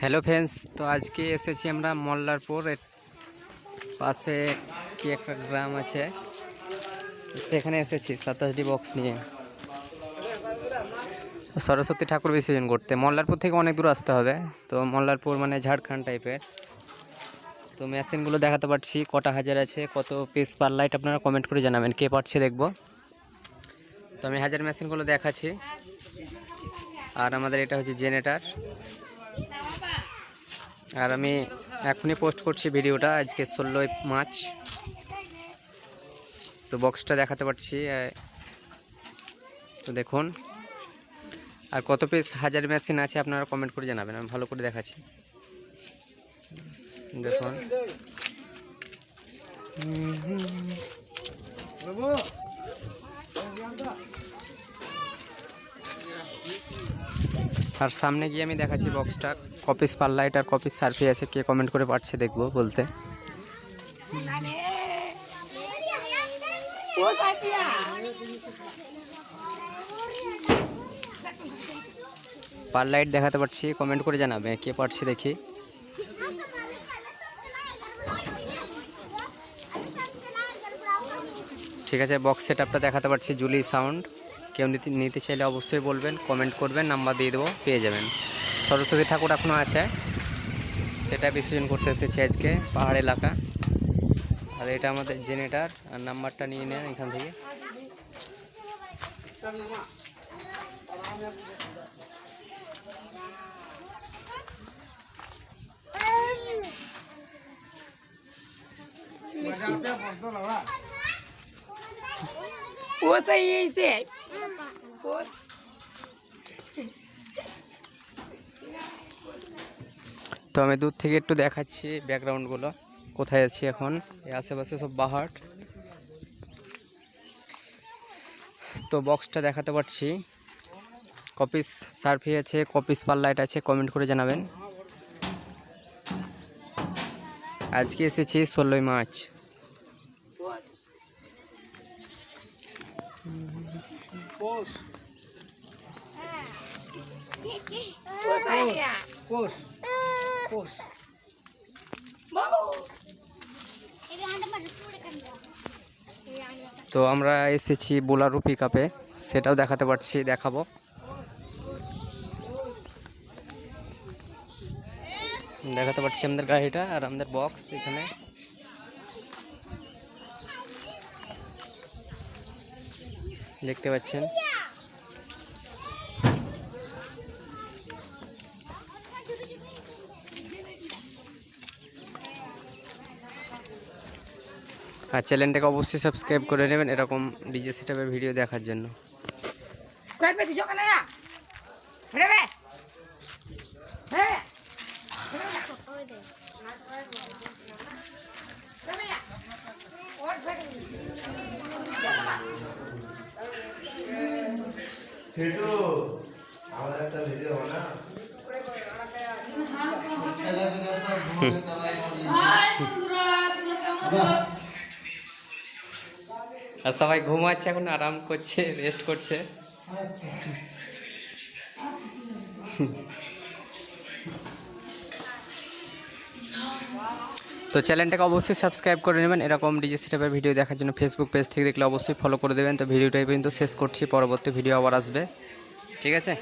Hello friends, তো আজকে এসেছি আমরা মল্লারপুর। পাশে কি একটা গ্রাম আছে? সেখানে এসেছি, সাতাশটি বক্স নিয়ে। সরস্বতী ঠাকুর বিসর্জন করতে। মল্লারপুর থেকে অনেক দূর আসতে হবে। তো মল্লারপুর মানে ঝাড়খণ্ড টাইপের তো মেশিনগুলো দেখাতে পারছি, কটা হাজার আছে, কত পিস পার লাইট আপনারা কমেন্ট করে জানাবেন, কে পারছে দেখব। তো আমি হাজার মেশিনগুলো দেখাচ্ছি। আর আমাদের এটা হচ্ছে জেনারেটার আর আমি এখনই পোস্ট করছি ভিডিওটা, আজকে ষোলোই মার্চ। তো বক্সটা দেখাতে পারছি তো দেখুন। আর কত পিস হাজার মেশিন আছে আপনারা কমেন্ট করে জানাবেন, আমি ভালো করে দেখাচ্ছি। দেখুন। আর সামনে গিয়ে আমি দেখাচ্ছি বক্সটা কপিস লাইট আর কপিস সার্ফি আছে, কে কমেন্ট করে পারছে দেখব বলতে। পার লাইট দেখাতে পারছি কমেন্ট করে জানাবে, কে পারছে দেখি। ঠিক আছে বক্স সেট আপটা দেখাতে পারছি জুলি সাউন্ড কেউ নিতে নিতে চাইলে অবশ্যই বলবেন কমেন্ট করবেন নাম্বার দিয়ে দেবো পেয়ে যাবেন। সরস্বতী ঠাকুর এখনও আছে। সেটা বিসর্জন করতে এসেছি আজকে পাহাড় এলাকা। আর এটা আমাদের জেনেটার আর নাম্বারটা নিয়ে নেন এখান থেকে। ও সেই তো আমি দূর থেকে একটু দেখাচ্ছি ব্যাকগ্রাউন্ডগুলো। কোথায় আছি এখন? আশেপাশে সব বাহাট তো বক্সটা দেখাতে পারছি। কপিস সার্ফি আছে, কপিস পাল্লাইট আছে, কমেন্ট করে জানাবেন। আজকে এসেছি ষোলোই মার্চ। কোষ। কোষ তো আমরা এসেছি বোলারু পিক আপে সেটাও দেখাতে পারছি দেখাবো। দেখাতে পারছি আমাদের গাড়িটা আর আমাদের বক্স এখানে। দেখতে পাচ্ছেন? আর চ্যানেলটাকে অবশ্যই সাবস্ক্রাইব করে নেবেন এরকম ডিজে সেটআপের ভিডিও দেখার জন্য। সেটু আমাদের একটা ভিডিও বানা। সব বন্ধুরা তোমরা কেমন আছো? আর সবাই ঘুমাচ্ছে এখন, আরাম করছে রেস্ট করছে। তো চ্যানেলটাকে অবশ্যই সাবস্ক্রাইব করে নেবেন। এরকম ডিজে সেটআপের ভিডিও দেখার জন্য ফেসবুক পেজ থেকে দেখলে অবশ্যই ফলো করে দেবেন। তো ভিডিওটাই পর্যন্ত শেষ করছি। পরবর্তী ভিডিও আবার আসবে। ঠিক আছে?